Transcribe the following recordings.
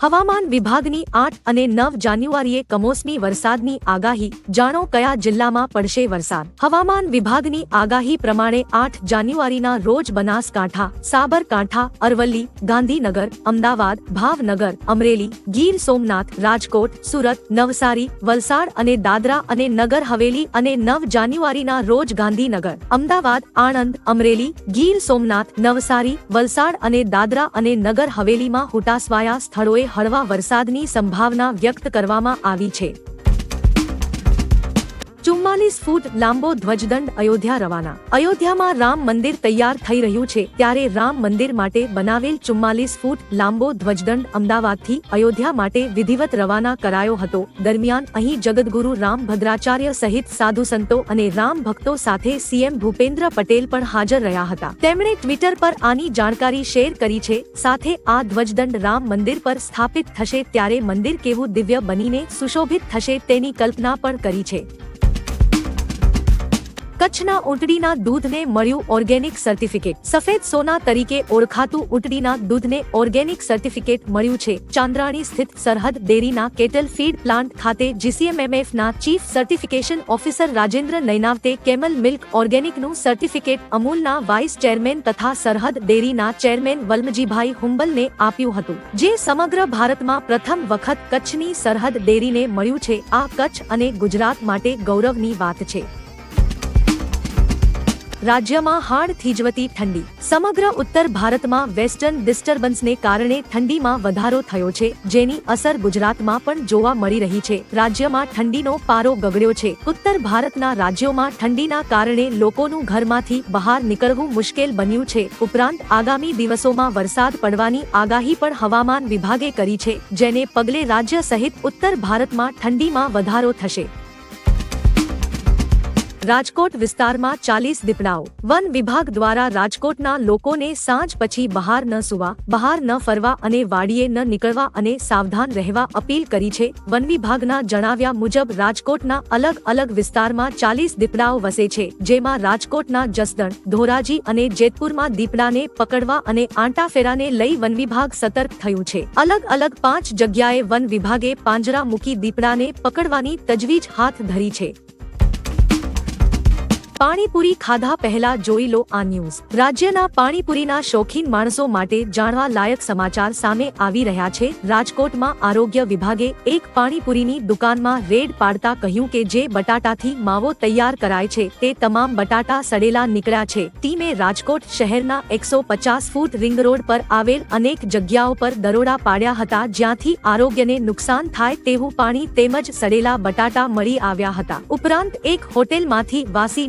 હવામાન વિભાગની આઠ અને નવ જાન્યુઆરીએ કમોસમી વરસાદની આગાહી. જાણો કયા જિલ્લામાં પડશે વરસાદ? હવામાન વિભાગની આગાહી પ્રમાણે આઠ જાન્યુઆરીના રોજ બનાસકાંઠા, સાબરકાંઠા, અરવલ્લી, ગાંધીનગર, અમદાવાદ, ભાવનગર, અમરેલી, ગીર સોમનાથ, રાજકોટ, સુરત, નવસારી, વલસાડ અને દાદરા અને નગર હવેલી અને નવ જાન્યુઆરીના રોજ ગાંધીનગર, અમદાવાદ, આણંદ, અમરેલી, ગીર સોમનાથ, નવસારી, વલસાડ અને દાદરા અને નગર હવેલીમાં હુટાસવાયા સ્થળોએ હળવા વરસાદની સંભાવના વ્યક્ત કરવામાં આવી છે. ચુમ્માલીસ ફૂટ લાંબો ધ્વજદંડ અયોધ્યા રવાના. અયોધ્યામાં રામ મંદિર તૈયાર થઈ રહ્યું છે, ત્યારે રામ મંદિર માટે બનાવેલ ચુમ્માલીસ ફૂટ લાંબો ધ્વજદંડ અમદાવાદથી અયોધ્યા માટે વિધિવત રવાના કરાયો હતો. દરમિયાન અહીં જગદગુરુ રામ ભદ્રાચાર્ય સહિત સાધુ સંતો અને રામ ભક્તો સાથે સીએમ ભૂપેન્દ્ર પટેલ પણ હાજર રહ્યા હતા. તેમણે ટ્વિટર પર આની જાણકારી શેર કરી છે, સાથે આ ધ્વજદંડ રામ મંદિર પર સ્થાપિત થશે ત્યારે મંદિર કેવું દિવ્ય બનીને સુશોભિત થશે તેની કલ્પના પણ કરી છે. કચ્છના ઊંટડીના દૂધને મળ્યું ઓર્ગેનિક સર્ટિફિકેટ. સફેદ સોના તરીકે ઓળખાતું ઊંટડીના દૂધને ઓર્ગેનિક સર્ટિફિકેટ મળ્યું છે. ચાંદ્રાણી સ્થિત સરહદ ડેરીના કેટલ ફીડ પ્લાન્ટ ખાતે જીસીએમએમએફ ના chief certification officer Rajendra Nainavate camel milk ઓર્ગેનિકનું certificate અમૂલના વાઇસ ચેરમેન તથા સરહદ ડેરીના ચેરમેન વલ્મજીભાઈ હુંબલને આપ્યું હતું. જે સમગ્ર ભારતમાં પ્રથમ વખત કચ્છની સરહદ ડેરીને મળ્યું છે. આ કચ્છ અને ગુજરાત માટે ગૌરવની વાત છે. રાજ્યમાં હાડ થીજવતી ઠંડી. સમગ્ર ઉત્તર ભારતમાં વેસ્ટર્ન ડિસ્ટર્બન્સને કારણે ઠંડીમાં વધારો થયો છે, જેની અસર ગુજરાતમાં પણ જોવા મળી રહી છે. રાજ્યમાં ઠંડીનો પારો ગગડ્યો છે. ઉત્તર ભારતના રાજ્યોમાં ઠંડીના કારણે લોકોનું ઘરમાંથી બહાર નીકળવું મુશ્કેલ બન્યું છે. ઉપરાંત, આગામી દિવસોમાં વરસાદ પડવાની આગાહી પણ હવામાન વિભાગે કરી છે, જેને પગલે રાજ્ય સહિત ઉત્તર ભારતમાં ઠંડીમાં વધારો થશે. રાજકોટ વિસ્તારમાં ચાલીસ દીપડાઓ. વન વિભાગ દ્વારા રાજકોટના લોકોને સાંજ પછી બહાર ન સુવા, બહાર ન ફરવા અને વાડીએ ન નીકળવા અને સાવધાન રહેવા અપીલ કરી છે. વન વિભાગના જણાવ્યા મુજબ રાજકોટના અલગ અલગ વિસ્તારમાં ચાલીસ દીપડાઓ વસે છે, જેમાં રાજકોટના જસદણ, ધોરાજી અને જેતપુરમાં દીપડાને પકડવા અને આંટાફેરાને લઈ વન વિભાગ સતર્ક થયું છે. અલગ અલગ પાંચ જગ્યાએ વન વિભાગે પાંજરા મૂકી દીપડાને પકડવાની તજવીજ હાથ ધરી છે. પાણીપુરી ખાધા પહેલા જોઈ લો આ ન્યૂઝ. રાજ્યના પાણીપુરીના શોખીન માણસો માટે જાણવા લાયક સમાચાર સામે આવી રહ્યા છે. રાજકોટમાં આરોગ્ય વિભાગે એક પાણીપુરીની દુકાનમાં રેડ પાડતા કહ્યું કે જે બટાટાથી માવો તૈયાર કરાય છે, તે તમામ બટાટા સડેલા નીકળ્યા છે. ટીમે રાજકોટ શહેરના એકસો પચાસ ફૂટ રિંગ રોડ પર આવેલ અનેક જગ્યાઓ પર દરોડા પાડ્યા હતા, જ્યાંથી આરોગ્યને નુકસાન થાય તેવું પાણી તેમજ સડેલા બટાટા મળી આવ્યા હતા. ઉપરાંત એક હોટેલમાંથી વાસી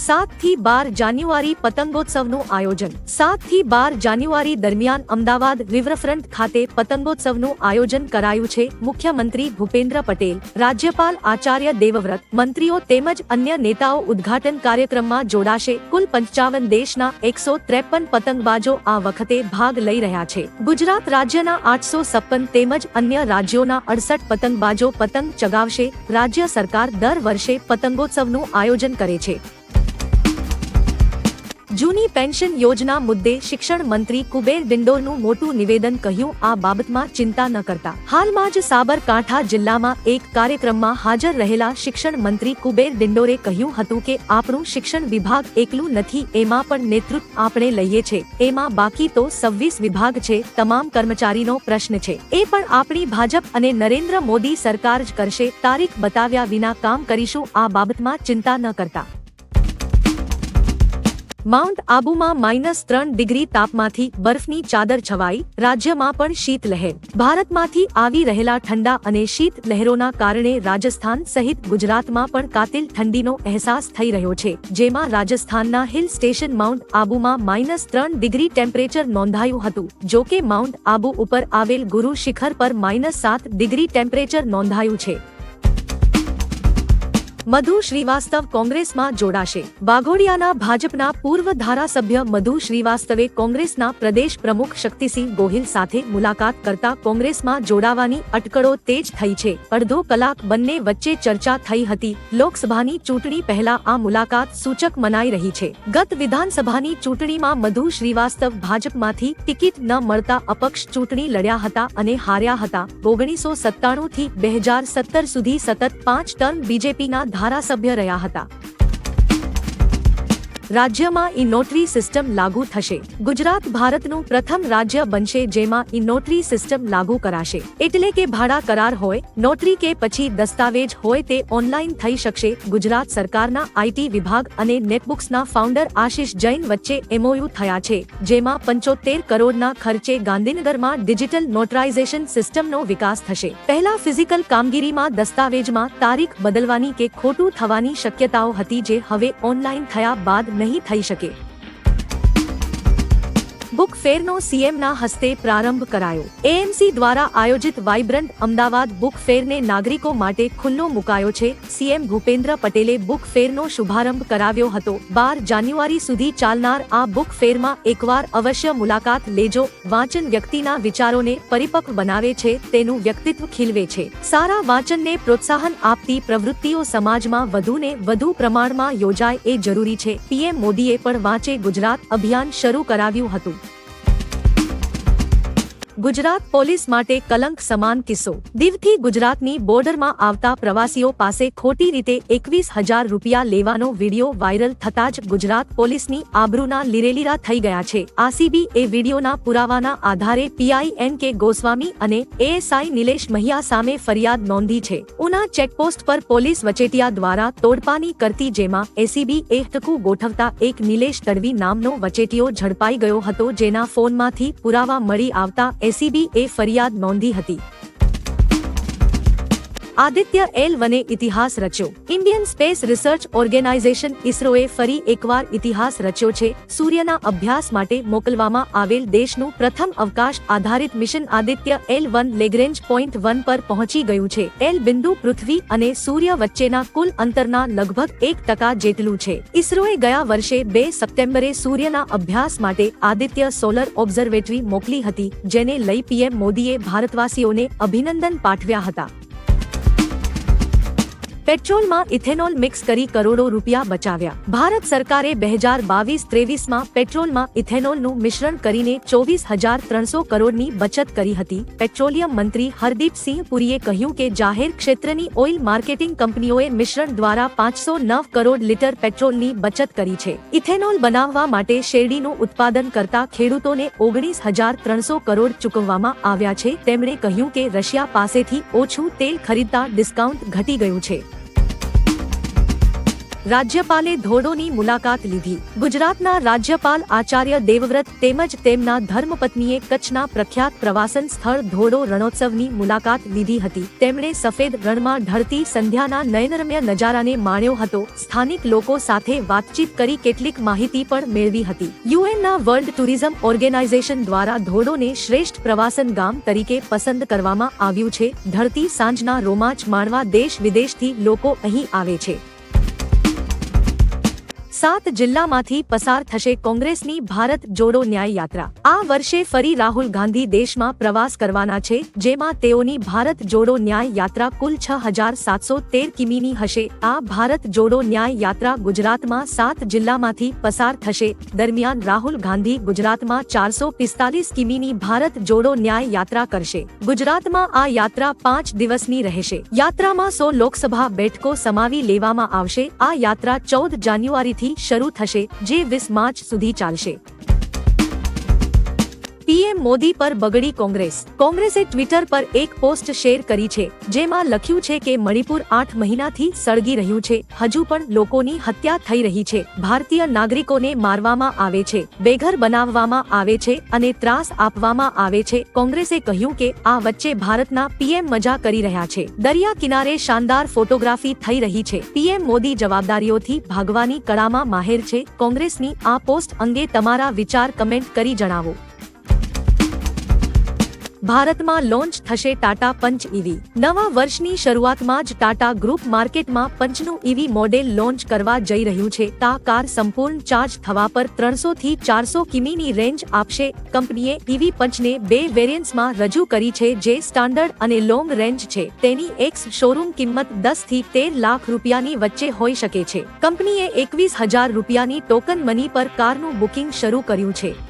સાતથી બાર જાન્યુઆરી પતંગોત્સવનું આયોજન. સાતથી બાર જાન્યુઆરી દરમિયાન અમદાવાદ રિવરફ્રન્ટ ખાતે પતંગોત્સવનું આયોજન કરાયું છે. મુખ્યમંત્રી ભૂપેન્દ્ર પટેલ, રાજ્યપાલ આચાર્ય દેવવ્રત, મંત્રીઓ તેમજ અન્ય નેતાઓ ઉદ્ઘાટન કાર્યક્રમમાં જોડાશે. કુલ પંચાવન દેશના એકસો ત્રેપન પતંગબાજો આ વખતે ભાગ લઈ રહ્યા છે. ગુજરાત રાજ્યના આઠસો સપ્પન તેમજ અન્ય રાજ્યોના અડસઠ પતંગબાજો પતંગ ચગાવશે. રાજ્ય સરકાર દર વર્ષે પતંગોત્સવનું આયોજન કરે છે. જૂની પેન્શન યોજના મુદ્દે શિક્ષણ મંત્રી કુબેર ડિંડોરનું મોટું નિવેદન કહ્યું, આ બાબતમાં ચિંતા ન કરતા. હાલમાં જ સાબરકાંઠા જિલ્લામાં એક કાર્યક્રમમાં હાજર રહેલા શિક્ષણ મંત્રી કુબેર ડિંડોરે કહ્યું હતું કે, આપણું શિક્ષણ વિભાગ એકલું નથી, એમાં પણ નેતૃત્વ આપણે લઈએ છે એમાં બાકી તો સવ્વીસ વિભાગ છે, તમામ કર્મચારીનો પ્રશ્ન છે. એ પણ આપણી ભાજપ અને નરેન્દ્ર મોદી સરકાર જ કરશે, તારીખ બતાવ્યા વિના કામ કરીશું, આ બાબતમાં ચિંતા ન કરતા. માઉન્ટ આબુમાં માઇનસ ત્રણ ડિગ્રી તાપમાંથી બરફની ચાદર છવાઈ, રાજ્યમાં પણ શીત લહેર ભારતમાંથી આવી રહેલા ઠંડા અને શીત લહેરોના કારણે રાજસ્થાન સહિત ગુજરાતમાં પણ કાતિલ ઠંડીનો અહેસાસ થઈ રહ્યો છે, જેમાં રાજસ્થાનના હિલ સ્ટેશન માઉન્ટ આબુમાં માઇનસ ત્રણ ડિગ્રી ટેમ્પરેચર નોંધાયું હતું, જો કે માઉન્ટ આબુ ઉપર આવેલ ગુરુ શિખર પર માઇનસ સાત ડિગ્રી ટેમ્પરેચર નોંધાયું છે. મધુ શ્રીવાસ્તવ કોંગ્રેસમાં જોડાશે. વાઘોડિયાના ભાજપના પૂર્વ ધારાસભ્ય મધુ શ્રીવાસ્તવે કોંગ્રેસના પ્રદેશ પ્રમુખ શક્તિસિંહ ગોહિલ સાથે મુલાકાત કરતા કોંગ્રેસમાં જોડાવાની અટકળો તેજ થઈ છે. અડધો કલાક બંને વચ્ચે ચર્ચા થઈ હતી. લોકસભાની ચૂંટણી પહેલા આ મુલાકાત સૂચક મનાઈ રહી છે. ગત વિધાનસભાની ચૂંટણીમાં મધુ શ્રીવાસ્તવ ભાજપમાંથી ટિકિટ ન મળતા અપક્ષ ચૂંટણી લડ્યા હતા અને હાર્યા હતા. ઓગણીસો સત્તાણું થી બે હજાર સત્તર સુધી સતત પાંચ ટર્મ બીજેપીના ધારાસભ્ય રહ્યા હતા. રાજ્યમાં ઈ નોટરી સિસ્ટમ લાગુ થશે. ગુજરાત ભારતનું પ્રથમ રાજ્ય બનશે જેમાં ઈ નોટરી સિસ્ટમ લાગુ કરાશે. એટલે કે ભાડા કરાર હોય, નોટરી કે પછી દસ્તાવેજ હોય તે ઓનલાઈન થઈ શકશે. ગુજરાત સરકારના આઈટી વિભાગ અને નેટબુક્સના ફાઉન્ડર આશિષ જૈન વચ્ચે એમઓયુ થયા છે, જેમાં પંચોતેર કરોડના ખર્ચે ગાંધીનગરમાં ડિજિટલ નોટરાઇઝેશન સિસ્ટમનો વિકાસ થશે. પહેલા ફિઝિકલ કામગીરીમાં દસ્તાવેજમાં તારીખ બદલવાની કે ખોટું થવાની શક્યતાઓ હતી જે હવે ઓનલાઈન થયા બાદ નહીં થઈ શકે. બુક ફેરનો સીએમના હસ્તે પ્રારંભ કરાયો. એએમસી દ્વારા આયોજિત વાઇબ્રન્ટ અમદાવાદ બુક ફેરને નાગરિકો માટે ખુલ્લો મુકાયો છે. સીએમ ભૂપેન્દ્ર પટેલે બુક ફેરનો શુભારંભ કરાવ્યો હતો. બાર જાન્યુઆરી સુધી ચાલનાર આ બુક ફેરમાં એકવાર અવશ્ય મુલાકાત લેજો. વાંચન વ્યક્તિના વિચારોને પરિપક્વ બનાવે છે, તેનું વ્યક્તિત્વ ખીલવે છે. સારા વાંચનને પ્રોત્સાહન આપતી પ્રવૃત્તિઓ સમાજમાં વધુને વધુ પ્રમાણમાં યોજાય એ જરૂરી છે. પીએમ મોદીએ પણ વાંચે ગુજરાત અભિયાન શરૂ કરાવ્યું હતું. ગુજરાત પોલીસ માટે કલંક સમાન કિસ્સો. દીવથી ગુજરાતની બોર્ડરમાં આવતા પ્રવાસીઓ પાસે ખોટી રીતે એકવીસ હજાર રૂપિયા લેવાનો વીડિયો વાયરલ થતા જ ગુજરાત પોલીસની આબરૂના લીરેલીરા થઈ ગયા છે. આસીબી એ વિડીયોના પુરાવાના આધારે પીઆઈ એન કે ગોસ્વામી અને એએસઆઈ નિલેશ મહિયા સામે ફરિયાદ નોંધી છે. ઉના ચેકપોસ્ટ પર પોલીસ વચેટિયા દ્વારા તોડપાની કરતી જેમાં એસીબી એ ટકું ગોઠવતા એક નિલેશ તડવી નામનો વચેટિયો ઝડપાઈ ગયો હતો જેના ફોનમાંથી પુરાવા મળી આવતા એસીબી એ ફરિયાદ નોંધી હતી. આદિત્ય એલ વને ઇતિહાસ રચ્યો ઇન્ડિયન સ્પેસ રિસર્ચ ઓર્ગેનાઇઝેશન ઇસરોએ ફરી એકવાર ઇતિહાસ રચ્યો છે સૂર્યના અભ્યાસ માટે મોકલવામાં આવેલ દેશનું પ્રથમ અવકાશ આધારિત mission Aditya L one Lagrange point one પર પહોંચી ગયું છે એલ બિંદુ પૃથ્વી અને સૂર્ય વચ્ચેના કુલ અંતરના લગભગ એક ટકા જેટલું છે ઇસરોએ ગયા વર્ષે બે સપ્ટેમ્બરે સૂર્યના અભ્યાસ માટે આદિત્ય સોલર ઓબ્ઝર્વેટરી મોકલી હતી જેને લઈ પીએમ મોદીએ ભારતવાસીઓને અભિનંદન પાઠવ્યા હતા પેટ્રોલમાં ઇથેનોલ મિક્સ કરી કરોડો રૂપિયા બચાવ્યા. ભારત સરકારે બે હજાર બાવીસ ત્રેવીસમાં પેટ્રોલમાં ઇથેનોલનું મિશ્રણ કરીને ચોવીસ હજાર ત્રણસો કરોડની બચત કરી હતી. પેટ્રોલિયમ મંત્રી હરદીપસિંહ પુરીએ કહ્યું કે જાહેર ક્ષેત્રની ઓઇલ માર્કેટિંગ કંપનીઓએ મિશ્રણ દ્વારા પાંચસો નવ કરોડ લીટર પેટ્રોલની બચત કરી છે. ઇથેનોલ બનાવવા માટે શેરડીનું ઉત્પાદન કરતા ખેડૂતોને ઓગણીસ હજાર ત્રણસો કરોડ ચૂકવવામાં આવ્યા છે. તેમણે કહ્યું કે રશિયા પાસેથી ઓછું તેલ ખરીદતા ડિસ્કાઉન્ટ ઘટી ગયું છે. રાજ્યપાલે ધોરડોની મુલાકાત લીધી. ગુજરાતના રાજ્યપાલ આચાર્ય દેવવ્રત તેમજ તેમના ધર્મપત્નીએ કચ્છના પ્રખ્યાત પ્રવાસન સ્થળ ધોરડો રણોત્સવની મુલાકાત લીધી હતી. તેમણે સફેદ રણમાં ઢળતી સંધ્યાના નયનરમ્ય નજારાને માણ્યો હતો. સ્થાનિક લોકો સાથે વાતચીત કરી કેટલીક માહિતી પણ મેળવી હતી. યુએનના વર્લ્ડ ટુરિઝમ ઓર્ગેનાઇઝેશન દ્વારા ધોરડોને શ્રેષ્ઠ પ્રવાસન ગામ તરીકે પસંદ કરવામાં આવ્યું છે. ધરતી સાંજના રોમાંચ માણવા દેશ વિદેશથી લોકો અહીં આવે છે. સાત જિલ્લામાંથી પસાર થશે કોંગ્રેસની ભારત જોડો ન્યાય યાત્રા આ વર્ષે ફરી રાહુલ ગાંધી દેશમાં પ્રવાસ કરવાના છે, જેમાં તેઓની ભારત જોડો ન્યાય યાત્રા કુલ છ હજાર સાતસો તેર કિમીની હશે. આ ભારત જોડો ન્યાય યાત્રા ગુજરાતમાં સાત જિલ્લામાંથી પસાર થશે. દરમિયાન રાહુલ ગાંધી ગુજરાતમાં ચારસો પિસ્તાલીસ કિમીની ભારત જોડો ન્યાય યાત્રા કરશે. ગુજરાતમાં આ યાત્રા પાંચ દિવસની રહેશે. યાત્રામાં સો લોકસભા બેઠકો સમાવી લેવામાં આવશે. આ યાત્રા ચૌદ જાન્યુઆરીથી શરૂ થશે જે વીસ માર્ચ સુધી ચાલશે. પીએમ મોદી પર બગડી કોંગ્રેસ. કોંગ્રેસે ટ્વિટર પર એક પોસ્ટ શેર કરી છે, જેમાં લખ્યું છે કે મણિપુર આઠ મહિનાથી સળગી રહ્યું છે, હજુ પણ લોકોની હત્યા થઈ રહી છે. ભારતીય નાગરિકોને મારવામાં આવે છે, બેઘર બનાવવામાં આવે છે અને ત્રાસ આપવામાં આવે છે. કોંગ્રેસે કહ્યું કે આ વચ્ચે ભારતના પીએમ મજા કરી રહ્યા છે. દરિયા કિનારે શાનદાર ફોટોગ્રાફી થઈ રહી છે. પીએમ મોદી જવાબદારીઓથી ભાગવાની કળામાં માહેર છે. કોંગ્રેસની આ પોસ્ટ અંગે તમારા વિચાર કમેન્ટ કરી જણાવો. ભારતમાં લોન્ચ થશે ટાટા પંચ ઈવી. નવા વર્ષની શરૂઆતમાં જ ટાટા ગ્રુપ માર્કેટમાં પંચનું ઈવી મોડેલ લોન્ચ કરવા જઈ રહ્યું છે. તા કાર સંપૂર્ણ ચાર્જ થવા પર ત્રણસો થી ચારસો કિમીની રેન્જ આપશે. કંપનીએ ઈવી પંચને બે વેરિયન્ટ્સમાં રજૂ કરી છે જે સ્ટાન્ડર્ડ અને લોંગ રેન્જ છે. તેની એક્સ શોરૂમ કિંમત દસથી તેર લાખ રૂપિયાની વચ્ચે હોઈ શકે છે. કંપનીએ એકવીસ હજાર રૂપિયાની ટોકન મની પર કારનું બુકિંગ શરૂ કર્યું છે.